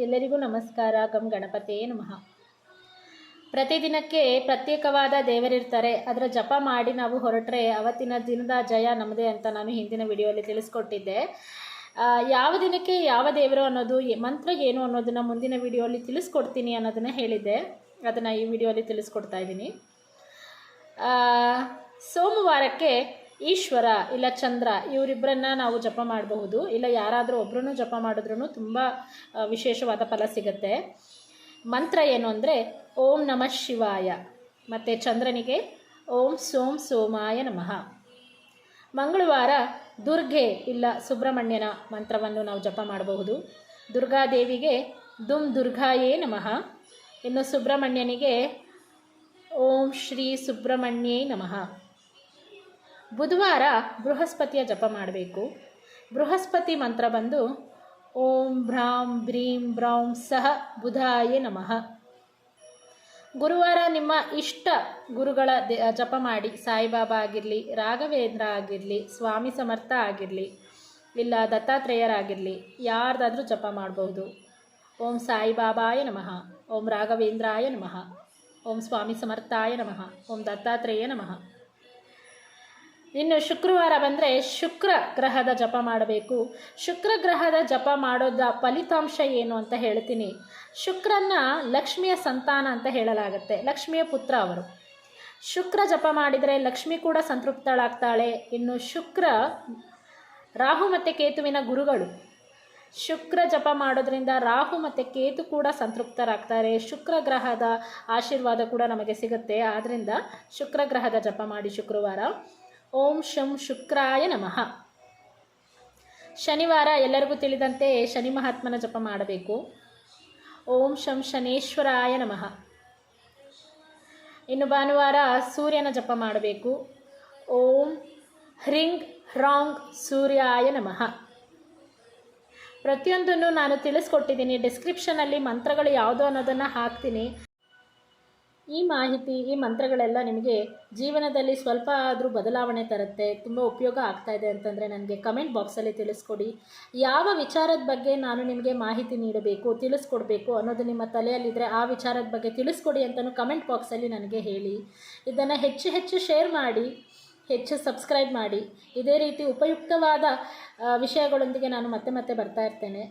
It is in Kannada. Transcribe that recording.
ಎಲ್ಲರಿಗೂ ನಮಸ್ಕಾರ. ಗಮ್ ಗಣಪತಿಯೇ ನಮಃ. ಪ್ರತಿದಿನಕ್ಕೆ ಪ್ರತ್ಯೇಕವಾದ ದೇವರಿರ್ತಾರೆ. ಅದರ ಜಪ ಮಾಡಿ ನಾವು ಹೊರಟ್ರೆ ಅವತ್ತಿನ ದಿನದ ಜಯ ನಮ್ಮದೇ ಅಂತ ನಾನು ಹಿಂದಿನ ವಿಡಿಯೋಲಿ ತಿಳಿಸ್ಕೊಟ್ಟಿದ್ದೆ. ಯಾವ ದಿನಕ್ಕೆ ಯಾವ ದೇವರು ಅನ್ನೋದು ಮಂತ್ರ ಏನು ಅನ್ನೋದನ್ನು ಮುಂದಿನ ವಿಡಿಯೋಲಿ ತಿಳಿಸ್ಕೊಡ್ತೀನಿ ಅನ್ನೋದನ್ನು ಹೇಳಿದ್ದೆ. ಅದನ್ನು ಈ ವಿಡಿಯೋಲಿ ತಿಳಿಸ್ಕೊಡ್ತಾ ಇದ್ದೀನಿ. ಸೋಮವಾರಕ್ಕೆ ಈಶ್ವರ ಇಲ್ಲ ಚಂದ್ರ ಇವರಿಬ್ಬರನ್ನ ನಾವು ಜಪ ಮಾಡಬಹುದು. ಇಲ್ಲ ಯಾರಾದರೂ ಒಬ್ಬರನ್ನು ಜಪ ಮಾಡಿದ್ರೂ ತುಂಬ ವಿಶೇಷವಾದ ಫಲ ಸಿಗುತ್ತೆ. ಮಂತ್ರ ಏನು ಅಂದರೆ, ಓಂ ನಮಃ ಶಿವಾಯ. ಮತ್ತು ಚಂದ್ರನಿಗೆ, ಓಂ ಸೋಂ ಸೋಮಾಯ ನಮಃ. ಮಂಗಳವಾರ ದುರ್ಗೆ ಇಲ್ಲ ಸುಬ್ರಹ್ಮಣ್ಯನ ಮಂತ್ರವನ್ನು ನಾವು ಜಪ ಮಾಡಬಹುದು. ದುರ್ಗಾದೇವಿಗೆ ದುಮ್ ದುರ್ಗಾಯೇ ನಮಃ. ಇನ್ನು ಸುಬ್ರಹ್ಮಣ್ಯನಿಗೆ, ಓಂ ಶ್ರೀ ಸುಬ್ರಹ್ಮಣ್ಯೇ ನಮಃ. ಬುಧವಾರ ಬೃಹಸ್ಪತಿಯ ಜಪ ಮಾಡಬೇಕು. ಬೃಹಸ್ಪತಿ ಮಂತ್ರ ಬಂದು, ಓಂ ಭ್ರಾಂ ಭ್ರೀಂ ಬ್ರೌಂ ಸಹ ಬುಧಾಯೇ ನಮಃ. ಗುರುವಾರ ನಿಮ್ಮ ಇಷ್ಟ ಗುರುಗಳ ಜಪ ಮಾಡಿ, ಸಾಯಿಬಾಬಾ ಆಗಿರಲಿ, ರಾಘವೇಂದ್ರ ಆಗಿರಲಿ, ಸ್ವಾಮಿ ಸಮರ್ಥ ಆಗಿರಲಿ, ಇಲ್ಲ ದತ್ತಾತ್ರೇಯರಾಗಿರಲಿ, ಯಾರ್ದಾದರೂ ಜಪ ಮಾಡಬಹುದು ಓಂ ಸಾಯಿಬಾಬಾಯ ನಮಃ, ಓಂ ರಾಘವೇಂದ್ರಾಯ ನಮಃ, ಓಂ ಸ್ವಾಮಿ ಸಮರ್ಥಾಯ ನಮಃ, ಓಂ ದತ್ತಾತ್ರೇಯ ನಮಃ. ಇನ್ನು ಶುಕ್ರವಾರ ಬಂದರೆ ಶುಕ್ರ ಗ್ರಹದ ಜಪ ಮಾಡಬೇಕು. ಶುಕ್ರ ಗ್ರಹದ ಜಪ ಮಾಡೋದ ಫಲಿತಾಂಶ ಏನು ಅಂತ ಹೇಳ್ತೀನಿ. ಶುಕ್ರನ್ನ ಲಕ್ಷ್ಮಿಯ ಸಂತಾನ ಅಂತ ಹೇಳಲಾಗುತ್ತೆ. ಲಕ್ಷ್ಮಿಯ ಪುತ್ರ ಅವರು. ಶುಕ್ರ ಜಪ ಮಾಡಿದರೆ ಲಕ್ಷ್ಮಿ ಕೂಡ ಸಂತೃಪ್ತಳಾಗ್ತಾಳೆ. ಇನ್ನು ಶುಕ್ರ, ರಾಹು ಮತ್ತು ಕೇತುವಿನ ಗುರುಗಳು. ಶುಕ್ರ ಜಪ ಮಾಡೋದ್ರಿಂದ ರಾಹು ಮತ್ತು ಕೇತು ಕೂಡ ಸಂತೃಪ್ತರಾಗ್ತಾರೆ. ಶುಕ್ರ ಗ್ರಹದ ಆಶೀರ್ವಾದ ಕೂಡ ನಮಗೆ ಸಿಗುತ್ತೆ. ಆದ್ದರಿಂದ ಶುಕ್ರ ಗ್ರಹದ ಜಪ ಮಾಡಿ ಶುಕ್ರವಾರ. ಓಂ ಶಂ ಶುಕ್ರಾಯ ನಮಃ. ಶನಿವಾರ ಎಲ್ಲರಿಗೂ ತಿಳಿದಂತೆ ಶನಿ ಮಹಾತ್ಮನ ಜಪ ಮಾಡಬೇಕು. ಓಂ ಶಂ ಶನೇಶ್ವರಾಯ ನಮಃ. ಇನ್ನು ಭಾನುವಾರ ಸೂರ್ಯನ ಜಪ ಮಾಡಬೇಕು. ಓಂ ಹ್ರಿಂಗ್ ಹ್ರಾಂಗ್ ಸೂರ್ಯಾಯ ನಮಃ. ಪ್ರತಿಯೊಂದನ್ನು ನಾನು ತಿಳಿಸ್ಕೊಟ್ಟಿದ್ದೀನಿ. ಡಿಸ್ಕ್ರಿಪ್ಷನಲ್ಲಿ ಮಂತ್ರಗಳು ಯಾವುದು ಅನ್ನೋದನ್ನು ಹಾಕ್ತೀನಿ. ಈ ಮಾಹಿತಿ, ಈ ಮಂತ್ರಗಳೆಲ್ಲ ನಿಮಗೆ ಜೀವನದಲ್ಲಿ ಸ್ವಲ್ಪ ಆದರೂ ಬದಲಾವಣೆ ತರುತ್ತೆ, ತುಂಬ ಉಪಯೋಗ ಆಗ್ತಾ ಇದೆ ಅಂತಂದರೆ ನನಗೆ ಕಮೆಂಟ್ ಬಾಕ್ಸಲ್ಲಿ ತಿಳಿಸ್ಕೊಡಿ. ಯಾವ ವಿಚಾರದ ಬಗ್ಗೆ ನಾನು ನಿಮಗೆ ಮಾಹಿತಿ ನೀಡಬೇಕು, ತಿಳಿಸ್ಕೊಡ್ಬೇಕು ಅನ್ನೋದು ನಿಮ್ಮ ತಲೆಯಲ್ಲಿದ್ದರೆ ಆ ವಿಚಾರದ ಬಗ್ಗೆ ತಿಳಿಸ್ಕೊಡಿ ಅಂತಲೂ ಕಮೆಂಟ್ ಬಾಕ್ಸಲ್ಲಿ ನನಗೆ ಹೇಳಿ. ಇದನ್ನು ಹೆಚ್ಚು ಹೆಚ್ಚು ಶೇರ್ ಮಾಡಿ, ಹೆಚ್ಚು ಸಬ್ಸ್ಕ್ರೈಬ್ ಮಾಡಿ. ಇದೇ ರೀತಿ ಉಪಯುಕ್ತವಾದ ವಿಷಯಗಳೊಂದಿಗೆ ನಾನು ಮತ್ತೆ ಮತ್ತೆ ಬರ್ತಾ ಇರ್ತೇನೆ.